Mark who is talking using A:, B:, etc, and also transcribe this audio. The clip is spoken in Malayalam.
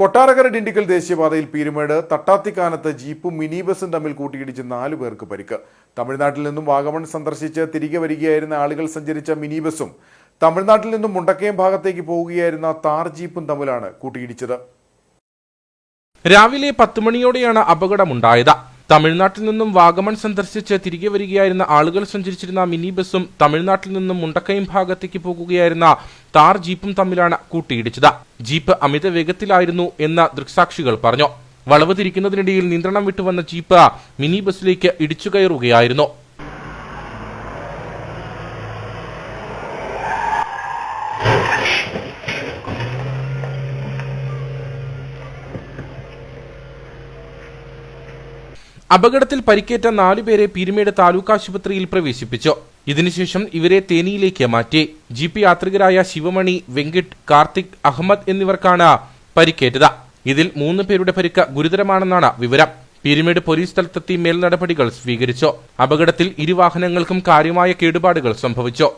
A: കൊട്ടാരക്കര ഡിണ്ടിക്കൽ ദേശീയപാതയിൽ പീരുമേട് തട്ടാത്തിക്കാനത്ത് ജീപ്പും മിനി ബസും തമ്മിൽ കൂട്ടിയിടിച്ച് നാലു പേർക്ക് പരിക്ക്. തമിഴ്നാട്ടിൽ നിന്നും വാഗമൺ സന്ദർശിച്ച് തിരികെ വരികയായിരുന്ന ആളുകൾ സഞ്ചരിച്ച മിനി ബസും തമിഴ്നാട്ടിൽ നിന്നും മുണ്ടക്കയം ഭാഗത്തേക്ക് പോവുകയായിരുന്ന താർ ജീപ്പും തമ്മിലാണ് കൂട്ടിയിടിച്ചത്.
B: രാവിലെ പത്ത് മണിയോടെയാണ് അപകടമുണ്ടായത്. തമിഴ്നാട്ടിൽ നിന്നും വാഗമൺ സന്ദർശിച്ച് തിരികെ വരികയായിരുന്ന ആളുകൾ സഞ്ചരിച്ചിരുന്ന മിനി ബസും തമിഴ്നാട്ടിൽ നിന്നും മുണ്ടക്കയം ഭാഗത്തേക്ക് പോകുകയായിരുന്ന താർ ജീപ്പും തമ്മിലാണ് കൂട്ടിയിടിച്ചത്. ജീപ്പ് അമിത വേഗത്തിലായിരുന്നു എന്ന് ദൃക്സാക്ഷികൾ പറഞ്ഞു. വളവ് തിരിക്കുന്നതിനിടയിൽ നിയന്ത്രണം വിട്ടുവന്ന ജീപ്പ് മിനി ബസ്സിലേക്ക് ഇടിച്ചു കയറുകയായിരുന്നു. അപകടത്തിൽ പരിക്കേറ്റ നാലുപേരെ പീരുമേട് താലൂക്ക് ആശുപത്രിയിൽ പ്രവേശിപ്പിച്ചു. ഇതിനുശേഷം ഇവരെ തേനിയിലേക്ക് മാറ്റി. ജീപ്പ് യാത്രികരായ ശിവമണി വെങ്കിട്ട് കാർത്തിക് അഹമ്മദ് എന്നിവർക്കാണ് പരിക്കേറ്റത്. ഇതിൽ മൂന്ന് പേരുടെ പരിക്ക് ഗുരുതരമാണെന്നാണ് വിവരം. പീരുമേട് പോലീസ് സ്ഥലത്തെത്തി മേൽനടപടികൾ സ്വീകരിച്ചു. അപകടത്തിൽ ഇരു വാഹനങ്ങൾക്കും കാര്യമായ കേടുപാടുകൾ സംഭവിച്ചു.